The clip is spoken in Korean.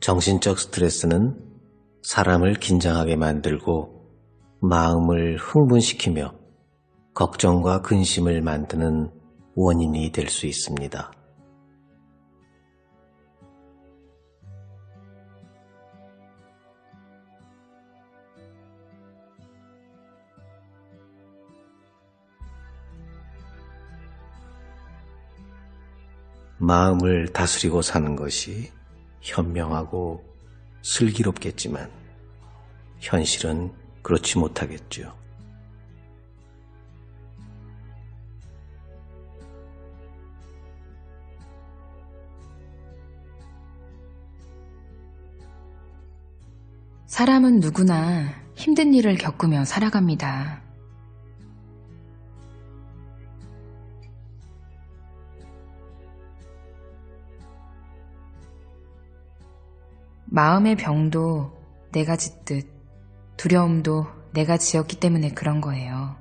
정신적 스트레스는 사람을 긴장하게 만들고 마음을 흥분시키며 걱정과 근심을 만드는 원인이 될 수 있습니다. 마음을 다스리고 사는 것이 현명하고 슬기롭겠지만 현실은 그렇지 못하겠죠. 사람은 누구나 힘든 일을 겪으며 살아갑니다. 마음의 병도 내가 짓듯 두려움도 내가 지었기 때문에 그런 거예요.